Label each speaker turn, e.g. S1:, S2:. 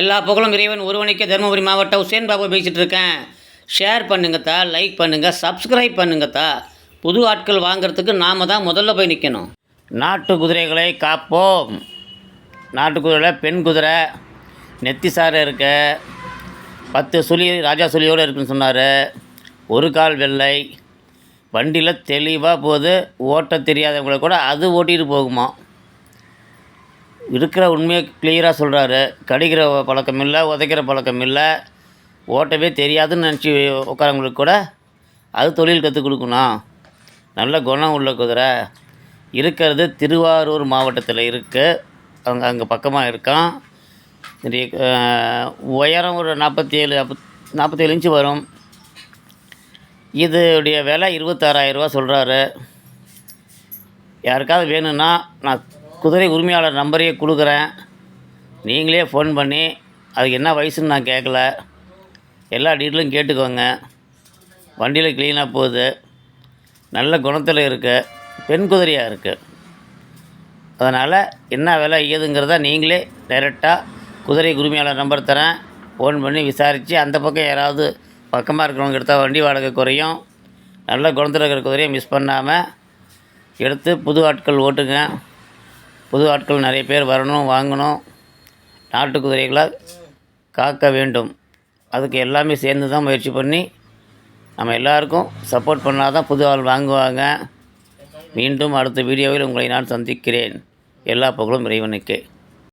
S1: எல்லா புகழும் இறைவன் ஒருவனுக்கே தருமபுரி மாவட்டம் உசேன் பாபு பேசிகிட்டு இருக்கேன். ஷேர் பண்ணுங்கத்தா லைக் பண்ணுங்கள் சப்ஸ்கிரைப் பண்ணுங்கத்தா புது ஆட்கள் வாங்குறதுக்கு நாம் தான் முதல்ல போய் நிற்கணும் நாட்டு குதிரைகளை காப்போம். நாட்டு குதிரையில் பெண் குதிரை நெத்தி சாரை இருக்க. பத்து சுழி ராஜா சுழியோடு இருக்குன்னு சொன்னார். ஒரு கால் வெள்ளை. வண்டியில் தெளிவாக போகுது. ஓட்ட தெரியாதவங்களை கூட அது ஓட்டிகிட்டு போகுமா இருக்கிற உண்மையை கிளியராக சொல்கிறாரு கடிக்கிற பழக்கம் இல்லை உதைக்கிற பழக்கம் இல்லை. ஓட்டவே தெரியாதுன்னு நினச்சி உட்காரவங்களுக்கு கூட அது தொழில் கற்றுக் கொடுக்கணும் நல்ல குணம் உள்ள குதிரை. இருக்கிறது திருவாரூர் மாவட்டத்தில் இருக்குது அவங்க அங்கே பக்கமாக இருக்கான். சரி உயரம் ஒரு நாற்பத்தி ஏழு நாற்பத்தேழு இன்ச்சு வரும். இதுடைய விலை இருபத்தாறாயிரரூவா சொல்கிறாரு யாருக்காவது வேணும்னா நான் குதிரை உரிமையாளர் நம்பரையே கொடுக்குறேன். நீங்களே ஃபோன் பண்ணி அதுக்கு என்ன வயசுன்னு நான் கேட்கல. எல்லா டீட்டெயிலும் கேட்டுக்கோங்க. வண்டியில் க்ளீனாக போகுது. நல்ல குணத்தில் இருக்குது பெண் குதிரையாக இருக்குது அதனால் என்ன விலை ஏதுங்கிறத நீங்களே டைரெக்டாக குதிரை உரிமையாளர் நம்பர் தரேன். ஃபோன் பண்ணி விசாரித்து அந்த பக்கம் யாராவது பக்கமாக இருக்கிறவங்க எடுத்தால் வண்டி வாடகை குறையும். நல்ல குணத்தில் இருக்கிற குதிரையை மிஸ் பண்ணாமல் எடுத்து புது ஆட்கள் ஓட்டுங்க. புது ஆட்கள் நிறைய பேர் வரணும் வாங்கணும். நாட்டு குதிரைகளை காக்க வேண்டும். அதுக்கு எல்லாமே சேர்ந்து தான் முயற்சி பண்ணி நம்ம எல்லாருக்கும் சப்போர்ட் பண்ணால் தான் புது ஆள் வாங்குவாங்க. மீண்டும் அடுத்த வீடியோவில் உங்களை நான் சந்திக்கிறேன். எல்லா புகழும் இறைவனுக்கே.